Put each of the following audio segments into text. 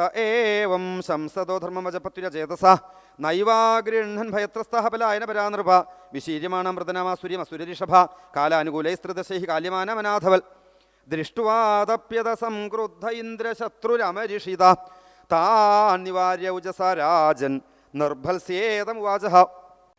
ത ഏവം ശംസദോ ധർമ്മവചപത്യുരചേതസ നൈവാഗൃഹൻ ഭയത്രസ്ഥ ബലായന പരാനൃപ വിശീര്യമാണം മൃതനാമാസുര്യം അസുരരിഷഭ കാലാനുകൂലൈസ്തൃദശൈ കാല്യമാനമനാഥവൽ ദൃഷ്ടുവാതപ്യത സംക്രുദ്ധ ഇന്ദ്രശത്രുരമരിഷിത താനിവാര്യ ഉജസ രാജൻ നിർഭൽസ്യേതമുവാച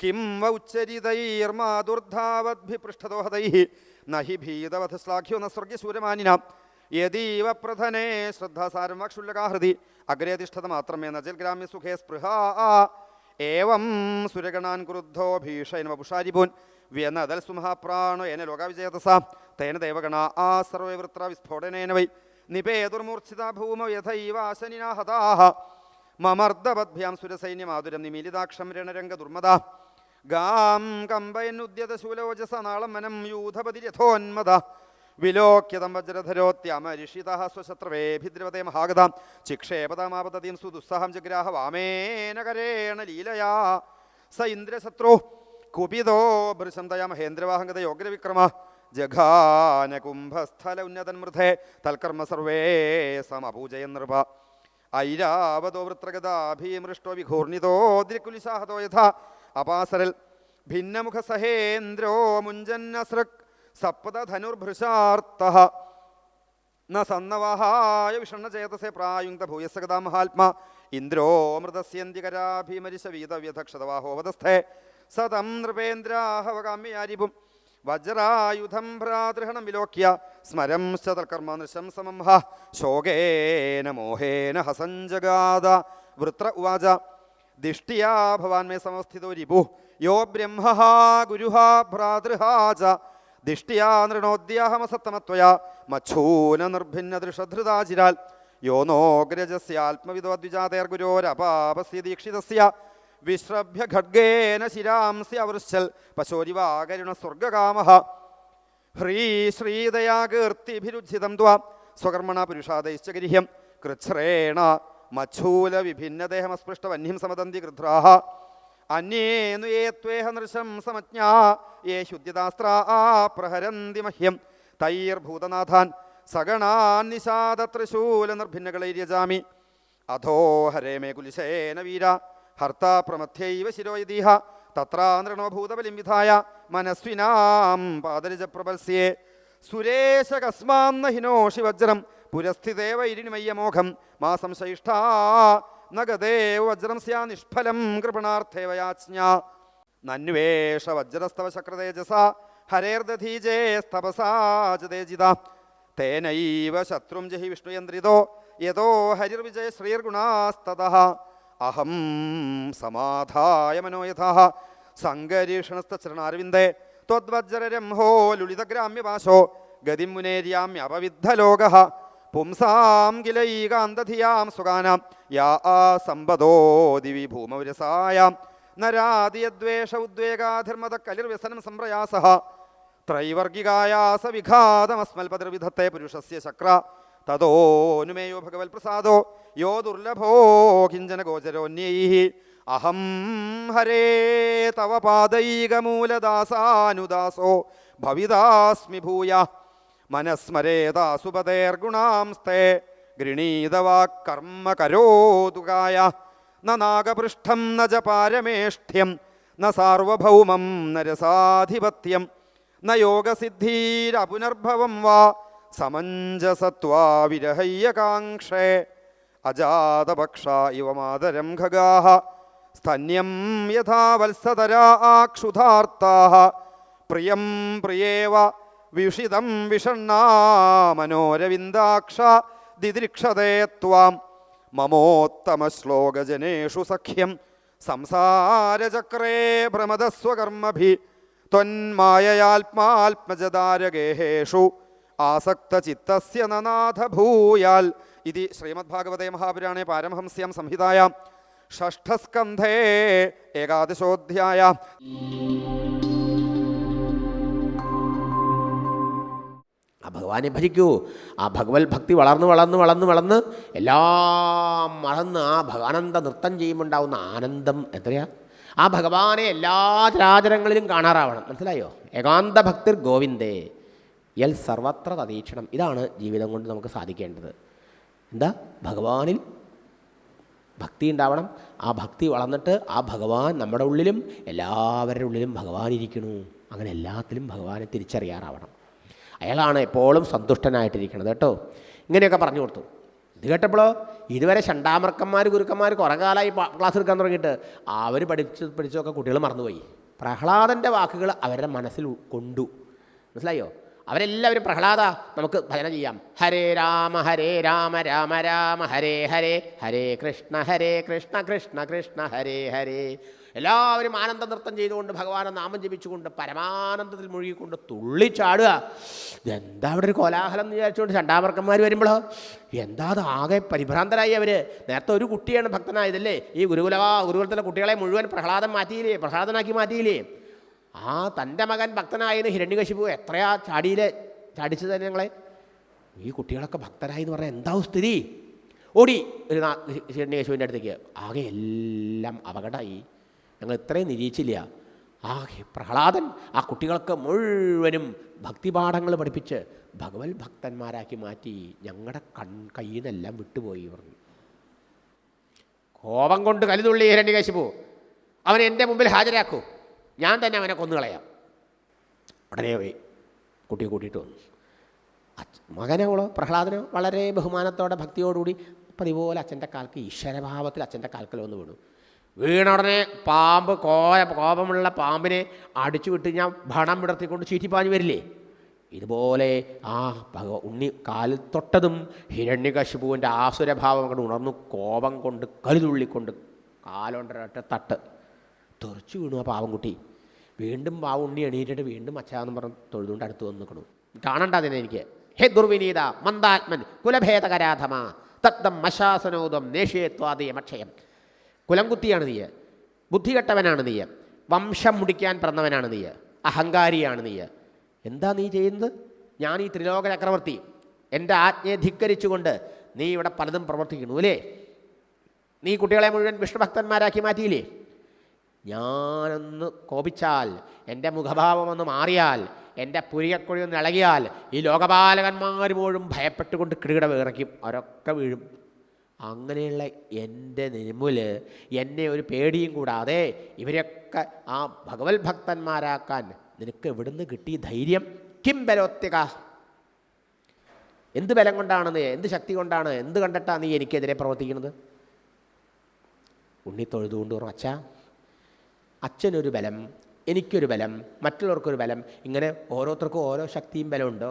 കിം വൗച്ചരിതൈർമാതുർധാവദ്ഭിപൃഷ്ഠതോഹതൈ നഹി ഭീതവധശ്ലാഘ്യോ ന സ്വർഗ്യശൂരമാനിന യദീവ പ്രധനെ ശ്രദ്ധാസാരം വക്ഷുല്ലകാഹൃതി അഗ്രേ തിഷ്ഠത മാത്രമേ നജൽ ഗ്രാമ്യ സുഖേ സ്പൃഹ. ഏവം സുരഗണാൻ ക്രുദ്ധോ എന്ന വപുഷാരിപൂൻ വ്യനദൽ സുമഹാപ്രാണോ എന ലോകാവിജയതസ. തേന ദേവഗണ ആ സർവവൃത്ര വിസ്ഫോടനേന വൈ. നിപേതുർമൂർച്ഛിത ഭൂമ യഥൈവ ആശനിനാ ഹതാഹ. മമർദ്ദവദ്ഭ്യാം സുരസൈന്യമാതുരം നിമീലിതാക്ഷം രണരംഗ ദുർമദ. ഗാം കമ്പയനുദ്യത ശൂലോജസ നാളം മനം യൂഥപതി രഥോന്മദ വിലോക്യതം വജ്രധരോത്യമരിഷിത സ്വശത്രവേ ഭിദ്രവതേ മഹാഗതാം ചിക്ഷേപതമാപതീം സുദുസ്സഹം ജഗ്രാഹ വാമേനകരേണ ലീലയാ. സ ഇന്ദ്രശത്രോ കുപിതോ ഭൃശം തയാ മഹേന്ദ്രവാഹംഗത യോഗ്രവിക്രമ. ജഘാന കുംഭസ്ഥല ഉന്നതൻ മൃഥേ തൽക്കർമ്മ സർവേ സമപൂജയ നൃപ ഐരാവതോ വൃത്രഗതാഭീമൃഷ്ടോ വിഘൂർണിതോ ദ്രികുലിസാഹതോ യഥാ. അപാസരൽ ഭിന്നമുഖ സഹേന്ദ്രോ മുഞ്ചന്നസൃക് സപ്തധനുർഭൃശാർത്ത ന സന്നവഹായ വിഷണ്ണചേതസെ പ്രായുക്ത ഭൂയസഗതാ മഹാത്മാ ഇന്ദ്രോ മൃതസ്യന്തികരാഭീമരിശ വീതവ്യഥക്ഷതവാഹോവതസ്ഥേ സതം നൃപേന്ദ്രാഹവകാമ്യാരിപും വജ്രായുധം ഭ്രാതൃഹണം വിലോക്യ. സ്മരം ശതൽക്കർമ്മ നൃശം സമം ഹ. ശോകേന മോഹേന ഹസഞ്ജഗാത. വൃത്ര ഉവാച. ദിഷ്ടിയാ ഭവാൻ മേ സമസ്ഥിതോ രിപു. യോ ബ്രഹ്മ ഗുരുഹാ ഭ്രാതൃഹാ ച ദിഷ്ടിയാ നൃണോദ്യാഹമസത്തമത്വയാ മച്ഛൂന നിർഭിന്ന ദൃഷധൃതാചിരാൽ. യോ നോഗ്രജസ്യാത്മവിദ്വദ്വിജാതേർഗുരോരപാപസ്യ ദീക്ഷിതസ്യ വിശ്രഭ്യ ഖഡ്ഗേന ശിരാംസി അവൃശ്ചൽ പശോരിവാകരുണ സ്വർഗകാമ ഹ്രീ ശ്രീദയാകീർത്തിഭിരുജ്ജിതം ത്വാ സ്വകർമ്മണ പുരുഷാദൈശ്ച ഗരിഹ്യം. കൃച്ഛ്രേണ മച്ഛൂല വിഭിന്നദേഹമസ്പൃഷ്ടവന്യം സമതന്തി ഗൃധ്രാഹ അന്യേന്നു യേ ത്വേഹ നൃശം സമജ്ഞാ യേ ശുദ്ധ്യതാസ്ത്രാ പ്രഹരന്തി മഹ്യം. തൈർഭൂതനാഥാൻ സഗണാൻ നിഷാദത്രിശൂല നിർഭിന്നകളൈര്യജാമി അധോ ഹരേ മേ കുലിശേന വീര ഹർത്ത പ്രമഥ്യൈവ ശിരോയതീഹ തത്രാ നൃണോ ഭൂതബലിം വിധായ മനസ്വിനാം പാദരജ പ്രബൽസ്യേ സുരേശ കസ്മാന്ന ശിവജ്രം വജ്രം പുരസ്ഥിതേവ ഇരിണിമയ്യമോഘം മാസം സംശയിഷ്ഠാ നഗദേവ വജ്രം സ്യാ നിഷ്ഫലം കൃപണാർത്ഥേവ യാജ്ഞ നന്വേഷ വജ്രസ്തവ ശക്രതേജസ ഹരേർദധീജേ സ്തപസാ ച തേജിത തേനൈവ ശത്രും ജഹി വിഷ്ണുയന്ത്രിതോ യഥോ ഹരിർവിജയ ശ്രീർഗുണാസ്തത അഹം സമാധായ മനോയഥ സങ്കരീഷണസ്ഥരണാരവിന്ദേ ത്വദ്വജ്രരംഹോ ലുളിതഗ്രാമ്യപാശോ ഗതിം മുനേര്യാമ്യപവിദ്ധലോക. പുംസാം കിലൈകാന്തധിയാം സുഖാനാം. യാ ആ സമ്പദോ ദിവി ഭൂമവിരസായാം നരാദിയദ്വേഷ ഉദ്വേഗാധർമ്മത കലിർവ്യസനം സംപ്രയാസ. ത്രൈവർഗികായാസ വിഘാതമസ്മൽപതിർവിധത്തെ പുരുഷസ്യ ചക്ര. തതോനുമേയോ ഭഗവത് പ്രസാദോ യോ ദുർലഭോ കിഞ്ചന ഗോചരോന്യൈ അഹം ഹരേ തവ പാദൈകമൂലദാസാനുദാസോ. ഭവിതാസ്മി ഭൂയ. മനസ്മരേതാസുപതേർഗുണാംസ്തേ ഗൃണീതവാക്കർമ്മകരോതുകായ നാഗപൃഷ്ഠം ന ച പാരമേഷ്ഠ്യം ന സാർവഭൗമം ന രസാധിപത്യം ന യോഗസിദ്ധീരപുനർഭവം വാ സമഞ്ജസത്വാ വിരഹയ്യകാംക്ഷേ അജാതപക്ഷ ഇവ മാതരം ഖഗാഹ സ്തന്യം യഥാ വത്സതരാ ആക്ഷുധാർത്താഹ പ്രിയം പ്രിയേവ വിഷിതം വിഷണ്ണ മനോരവിന്ദാക്ഷ ദിദൃക്ഷതേ ത്വാം. മമോത്തമശ്ലോകജനേഷു സഖ്യം. സംസാരചക്രേ ഭ്രമദസ്വകർമ്മഭി. ത്വന്മായയാത്മാത്മജതാരഗേഹേഷു ആസക്തചിത്തസ്യ നനാഥ ഭൂയാൽ ഇതി ശ്രീമദ്ഭാഗവതേ മഹാപുരാണേ പാരമഹംസ്യം സംഹിതായാം. ഷഷ്ഠസ്കന്ധേ ഏകാദശോധ്യായ. ഭഗവാനെ ഭജിക്കൂ. ആ ഭഗവത് ഭക്തി വളർന്ന് വളർന്ന് വളർന്ന് വളർന്ന് എല്ലാം മറന്ന് ആ ഭഗവാനന്ദ നൃത്തം ചെയ്യുമ്പോണ്ടാവുന്ന ആനന്ദം എത്രയാ? ആ ഭഗവാനെ എല്ലാ ചരാചരങ്ങളിലും കാണാറാവണം. മനസ്സിലായോ? ഏകാന്ത ഭക്തിർ ഗോവിന്ദേ. എൽ സർവത്ര തതീക്ഷണം ഇതാണ് ജീവിതം കൊണ്ട് നമുക്ക് സാധിക്കേണ്ടത്. എന്താ? ഭഗവാനിൽ ഭക്തി ഉണ്ടാവണം. ആ ഭക്തി വളർന്നിട്ട് ആ ഭഗവാൻ നമ്മുടെ ഉള്ളിലും എല്ലാവരുടെ ഉള്ളിലും ഭഗവാൻ ഇരിക്കണു. അങ്ങനെ എല്ലാത്തിലും ഭഗവാനെ തിരിച്ചറിയാറാവണം. അയാളാണ് എപ്പോഴും സന്തുഷ്ടനായിട്ടിരിക്കുന്നത് കേട്ടോ. ഇങ്ങനെയൊക്കെ പറഞ്ഞു കൊടുത്തു. ഇത് കേട്ടപ്പോഴോ? ഇതുവരെ ഷണ്ടാമർക്കന്മാർ ഗുരുക്കന്മാർ കുറേ കാലമായി ക്ലാസ് എടുക്കാൻ തുടങ്ങിയിട്ട് അവർ പഠിച്ച് പഠിച്ചൊക്കെ കുട്ടികൾ മറന്നുപോയി. പ്രഹ്ലാദന്റെ വാക്കുകൾ അവരുടെ മനസ്സിൽ കൊണ്ടു. മനസ്സിലായോ? അവരെല്ലാവരും പ്രഹ്ലാദ നമുക്ക് ഭജന ചെയ്യാം. ഹരേ രാമ ഹരേ രാമ രാമ രാമ ഹരേ ഹരേ ഹരേ കൃഷ്ണ ഹരേ കൃഷ്ണ കൃഷ്ണ കൃഷ്ണ ഹരേ ഹരേ. എല്ലാവരും ആനന്ദ നൃത്തം ചെയ്തുകൊണ്ട് ഭഗവാനെ നാമം ജപിച്ചുകൊണ്ട് പരമാനന്ദത്തിൽ മുഴുകിക്കൊണ്ട് തുള്ളിച്ചാടുക എന്താ അവിടെ ഒരു കോലാഹലം എന്ന് വിചാരിച്ചുകൊണ്ട് ചണ്ടാമർക്കന്മാർ വരുമ്പോഴോ എന്താ അത് ആകെ പരിഭ്രാന്തരായി അവർ നേരത്തെ ഒരു കുട്ടിയാണ് ഭക്തനായതല്ലേ? ഈ ഗുരുകുല ഗുരുകുലത്തിലെ കുട്ടികളെ മുഴുവൻ പ്രഹ്ലാദം മാറ്റിയില്ലേ? പ്രഹ്ലാദനാക്കി മാറ്റിയില്ലേ? ആ തന്റെ മകൻ ഭക്തനായെന്ന് ഹിരണ്യകശിപു എത്രയാ ചാടിയിലെ ചാടിച്ചത് തന്നെ ഞങ്ങളെ? ഈ കുട്ടികളൊക്കെ ഭക്തരായി എന്ന് പറഞ്ഞാൽ എന്താവും സ്ഥിതി? ഓടി ഒരു ഹിരണ്യകശുവിന്റെ അടുത്തേക്ക്. ആകെ എല്ലാം അപകടമായി. ഞങ്ങൾ ഇത്രയും നിരീക്ഷിച്ചില്ല ആ പ്രഹ്ലാദൻ ആ കുട്ടികൾക്ക് മുഴുവനും ഭക്തിപാഠങ്ങൾ പഠിപ്പിച്ച് ഭഗവത് ഭക്തന്മാരാക്കി മാറ്റി ഞങ്ങളുടെ കൺ കയ്യിൽ നിന്നെല്ലാം വിട്ടുപോയി പറഞ്ഞു. കോപം കൊണ്ട് കലിതുള്ളി ഹിരണ്യകശിപു അവൻ എന്റെ മുമ്പിൽ ഹാജരാക്കൂ. ഞാൻ തന്നെ അവനെ കൊന്നുകളയാം. ഉടനെ പോയി കുട്ടിയെ കൂട്ടിയിട്ട് വന്നു. മകനോളോ പ്രഹ്ലാദനോ വളരെ ബഹുമാനത്തോടെ ഭക്തിയോടുകൂടി പതിപോലെ അച്ഛന്റെ കാൽക്ക് ഈശ്വരഭാവത്തിൽ അച്ഛന്റെ കാൽക്കൽ വന്ന് വീണു. വീണ ഉടനെ പാമ്പ് കോയ കോപമുള്ള പാമ്പിനെ അടിച്ചു വിട്ട് ഞാൻ ഭണം വിടർത്തിക്കൊണ്ട് ചീറ്റിപ്പാഞ്ഞു വരില്ലേ? ഇതുപോലെ ആ ഭഗവ ഉണ്ണി കാലിൽ തൊട്ടതും ഹിരണ്യകശിപുവിന്റെ ആസുരഭാവം കൊണ്ട് ഉണർന്നു കോപം കൊണ്ട് കരുതുള്ളിക്കൊണ്ട് കാലുകൊണ്ടൊരൊറ്റ തട്ട് തെറിച്ചു വീണു ആ പാവംകുട്ടി. വീണ്ടും ആ ഉണ്ണി എണീറ്റിട്ട് വീണ്ടും അച്ഛാന്ന് പറഞ്ഞ് തൊഴുതുകൊണ്ട് അടുത്ത് വന്ന് നിൽക്കണു. കാണണ്ട അതിനെ എനിക്ക്. ഹേ ദുർവിനീത മന്ദാത്മൻ കുലഭേദകരാധമ തത്തം മശാസനോദം നേഷ്യത്വാദയമക്ഷയം കുലം കുത്തിയാണ് നീ ബുദ്ധികെട്ടവനാണ് നീ വംശം മുടിക്കാൻ പിറന്നവനാണ് നീ അഹങ്കാരിയാണ് നീ എന്താ നീ ചെയ്യുന്നത്? ഞാൻ ഈ ത്രിലോക ചക്രവർത്തി. എന്റെ ആജ്ഞയെ ധിക്കരിച്ചുകൊണ്ട് നീ ഇവിടെ പലതും പ്രവർത്തിക്കുന്നു അല്ലേ? നീ കുട്ടികളെ മുഴുവൻ വിഷ്ണുഭക്തന്മാരാക്കി മാറ്റിയില്ലേ? ഞാനൊന്ന് കോപിച്ചാൽ എന്റെ മുഖഭാവം ഒന്ന് മാറിയാൽ എന്റെ പുരികക്കൊഴി ഒന്ന് ഇളകിയാൽ ഈ ലോകപാലകന്മാർ പോലും ഭയപ്പെട്ടുകൊണ്ട് കിടുകിട വിറയ്ക്കും അവരൊക്കെ വീഴും. അങ്ങനെയുള്ള എന്റെ നിമുൽ എന്നെ ഒരു പേടിയും കൂടാതെ ഇവരൊക്കെ ആ ഭഗവത് ഭക്തന്മാരാക്കാൻ നിനക്ക് എവിടുന്ന് കിട്ടി ധൈര്യം? കിം ബലോത്യക എന്ത് ബലം കൊണ്ടാണ് നീ എന്ത് ശക്തി കൊണ്ടാണ് എന്ത് കണ്ടിട്ടാണ് നീ എനിക്കെതിരെ പ്രവർത്തിക്കുന്നത്? ഉണ്ണി തൊഴുതുകൊണ്ട് പറഞ്ഞു അച്ഛ അച്ഛനൊരു ബലം എനിക്കൊരു ബലം മറ്റുള്ളവർക്കൊരു ബലം ഇങ്ങനെ ഓരോരുത്തർക്കും ഓരോ ശക്തിയും ബലമുണ്ടോ?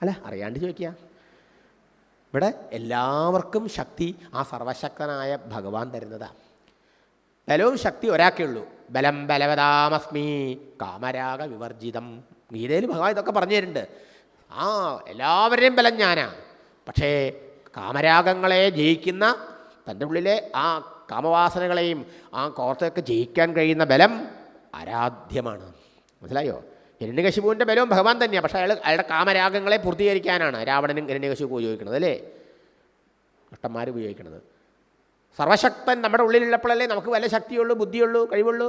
അല്ല അറിയാണ്ട് ചോദിക്കുക. ഇവിടെ എല്ലാവർക്കും ശക്തി ആ സർവശക്തനായ ഭഗവാൻ തരുന്നതാണ് ബലവും ശക്തി ഒരാൾക്കേ ഉള്ളൂ. ബലം ബലവതാമസ്മി കാമരാഗ വിവർജിതം. ഗീതയിൽ ഭഗവാൻ ഇതൊക്കെ പറഞ്ഞു തരുന്നുണ്ട്. ആ എല്ലാവരുടെയും ബലം ഞാനാ. പക്ഷേ കാമരാഗങ്ങളെ ജയിക്കുന്ന തന്റെ ഉള്ളിലെ ആ കാമവാസനകളെയും ആ കോർത്തയൊക്കെ ജയിക്കാൻ കഴിയുന്ന ബലം ആരാധ്യമാണ്. മനസ്സിലായോ? ഹിരണ്യകശിപുവിന്റെ ബലവും ഭഗവാൻ തന്നെയാണ്. പക്ഷേ അയാൾ അയാളുടെ കാമരാഗങ്ങളെ പൂർത്തീകരിക്കാനാണ് രാവണനും ഹിരണ്യകശിപു ഉപയോഗിക്കുന്നത് അല്ലേ? അഷ്ടന്മാർ ഉപയോഗിക്കുന്നത്. സർവശക്തൻ നമ്മുടെ ഉള്ളിലുള്ളപ്പോഴല്ലേ നമുക്ക് വല്ല ശക്തിയുള്ളൂ ബുദ്ധിയുള്ളൂ കഴിവുള്ളൂ?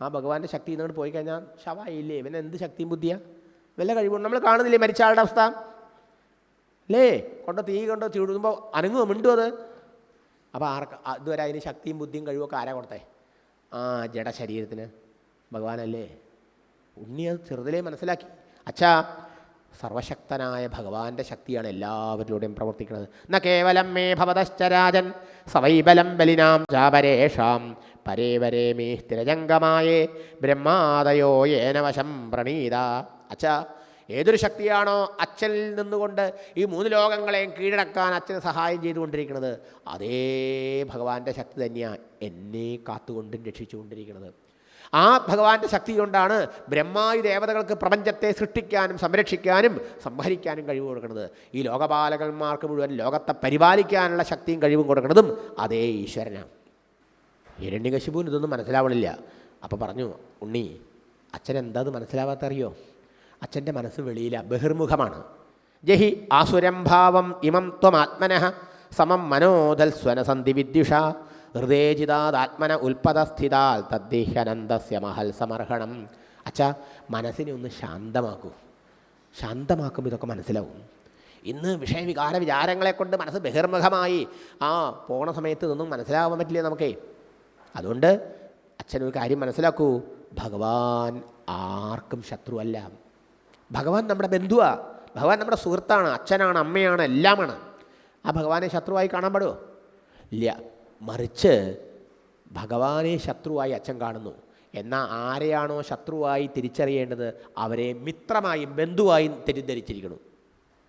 ആ ഭഗവാന്റെ ശക്തി എന്നോട് പോയി കഴിഞ്ഞാൽ ശവായില്ലേ? ഇവൻ എന്ത് ശക്തിയും ബുദ്ധിയാ? വല്ല കഴിവുണ്ട്? നമ്മൾ കാണുന്നില്ലേ മരിച്ച ആളുടെ അവസ്ഥ? അല്ലേ? കൊണ്ട് തീ കൊണ്ടോ ചൂടുമ്പോൾ അനങ്ങുമോ മിണ്ടുമോ അത്? അപ്പോൾ ആർക്ക് ഇതുവരെ അതിന് ശക്തിയും ബുദ്ധിയും കഴിവൊക്കെ ആരാ കൊടുത്തേ? ആ ജഡ ശരീരത്തിന് ഭഗവാനല്ലേ? ഉണ്ണി അത് ചെറുതിലേ മനസ്സിലാക്കി. അച്ഛാ സർവശക്തനായ ഭഗവാന്റെ ശക്തിയാണ് എല്ലാവരിലൂടെയും പ്രവർത്തിക്കുന്നത്. ന കേവലം മേ ഭവതശ്ചരാജൻ സവൈബലം ബലിനാം ചാപരേഷാം പരേവരേ മേ സ്ഥിരജംഗമായേ ബ്രഹ്മാദയോ ഏനവശം പ്രണീത. അച്ഛാ ഏതൊരു ശക്തിയാണോ അച്ഛനിൽ നിന്നുകൊണ്ട് ഈ മൂന്ന് ലോകങ്ങളെയും കീഴടക്കാൻ അച്ഛന് സഹായം ചെയ്തുകൊണ്ടിരിക്കുന്നത് അതേ ഭഗവാന്റെ ശക്തി തന്നെയാണ് എന്നെ കാത്തുകൊണ്ടും രക്ഷിച്ചുകൊണ്ടിരിക്കുന്നത്. ആ ഭഗവാന്റെ ശക്തി കൊണ്ടാണ് ബ്രഹ്മായു ദേവതകൾക്ക് പ്രപഞ്ചത്തെ സൃഷ്ടിക്കാനും സംരക്ഷിക്കാനും സംഹരിക്കാനും കഴിവ് കൊടുക്കുന്നത്. ഈ ലോകപാലകന്മാർക്ക് മുഴുവൻ ലോകത്തെ പരിപാലിക്കാനുള്ള ശക്തിയും കഴിവും കൊടുക്കുന്നതും അതേ ഈശ്വരനാണ്. ഹിരണ്യകശിപുവിന് ഇതൊന്നും മനസ്സിലാവണില്ല. അപ്പോൾ പറഞ്ഞു ഉണ്ണി അച്ഛൻ എന്താ അത് മനസ്സിലാവാത്ത അറിയോ അച്ഛന്റെ മനസ്സ് വെളിയില ബഹിർമുഖമാണ്. ജഹി ആസുരം ഭാവം ഇമം ത്വമാത്മന സമം മനോദൽ സ്വനസന്ധി വിദ്യുഷ. ഹൃദയചിതാത്മന ഉൽപ്പതസ്ഥിതാൽ തദ്ദേഹ്യനന്ദസ്യ മഹൽ സമർഹണം. അച്ഛ മനസ്സിനെ ഒന്ന് ശാന്തമാക്കൂ. ശാന്തമാക്കുമ്പോൾ ഇതൊക്കെ മനസ്സിലാവും. ഇന്ന് വിഷയവികാര വിചാരങ്ങളെ കൊണ്ട് മനസ്സ് ബഹിർമുഖമായി. ആ പോണ സമയത്ത് ഇതൊന്നും മനസ്സിലാവാൻ പറ്റില്ല നമുക്കേ? അതുകൊണ്ട് അച്ഛനൊരു കാര്യം മനസ്സിലാക്കൂ. ഭഗവാൻ ആർക്കും ശത്രുവല്ല. ഭഗവാൻ നമ്മുടെ ബന്ധുവാ. ഭഗവാൻ നമ്മുടെ സുഹൃത്താണ് അച്ഛനാണ് അമ്മയാണ് എല്ലാമാണ്. ആ ഭഗവാനെ ശത്രുവായി കാണാൻ പാടുമോ ഇല്ല. മറിച്ച് ഭഗവാനെ ശത്രുവായി അച്ഛൻ കാണുന്നു. എന്നാൽ ആരെയാണോ ശത്രുവായി തിരിച്ചറിയേണ്ടത് അവരെ മിത്രമായും ബന്ധുവായും തെറ്റിദ്ധരിച്ചിരിക്കുന്നു.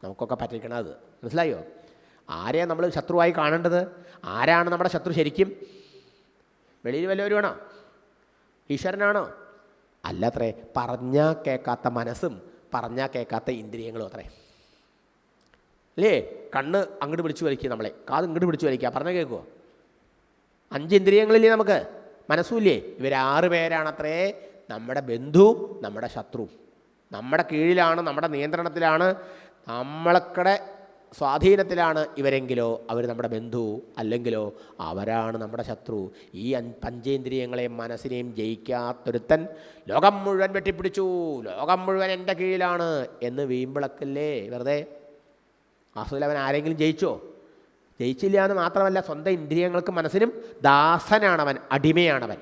നമുക്കൊക്കെ പറ്റിക്കണം അത്. മനസ്സിലായോ? ആരെയാണ് നമ്മൾ ശത്രുവായി കാണേണ്ടത്? ആരാണ് നമ്മുടെ ശത്രു ശരിക്കും? വെളിയിൽ വല്ലവരുമാണോ ഈശ്വരനാണോ? അല്ലത്രേ പറഞ്ഞാൽ കേൾക്കാത്ത മനസ്സും പറഞ്ഞാൽ കേൾക്കാത്ത ഇന്ദ്രിയങ്ങളും അത്രേ. അല്ലേ കണ്ണ് അങ്ങോട്ട് പിടിച്ചു വലിക്കുക നമ്മളെ. കാത് ഇങ്ങോട്ട് പിടിച്ചു വലിക്കുക പറഞ്ഞാൽ കേൾക്കുമോ അഞ്ച് ഇന്ദ്രിയങ്ങളില്ലേ നമുക്ക് മനസ്സുമില്ലേ ഇവരാറ് പേരാണത്രേ. നമ്മുടെ ബന്ധുവും നമ്മുടെ ശത്രുവും. നമ്മുടെ കീഴിലാണ് നമ്മുടെ നിയന്ത്രണത്തിലാണ് നമ്മളക്കടെ സ്വാധീനത്തിലാണ് ഇവരെങ്കിലോ അവർ നമ്മുടെ ബന്ധു അല്ലെങ്കിലോ അവരാണ് നമ്മുടെ ശത്രു. ഈ പഞ്ചേന്ദ്രിയങ്ങളെയും മനസ്സിനെയും ജയിക്കാത്തൊരുത്തൻ ലോകം മുഴുവൻ വെട്ടിപ്പിടിച്ചു. ലോകം മുഴുവൻ എന്റെ കീഴിലാണ് എന്ന് വീമ്പിളക്കല്ലേ? വെറുതെ. അസുലവൻ ആരെങ്കിലും ജയിച്ചോ? ജയിച്ചില്ല എന്ന് മാത്രമല്ല സ്വന്തം ഇന്ദ്രിയങ്ങൾക്കും മനസ്സിനും ദാസനാണവൻ അടിമയാണവൻ.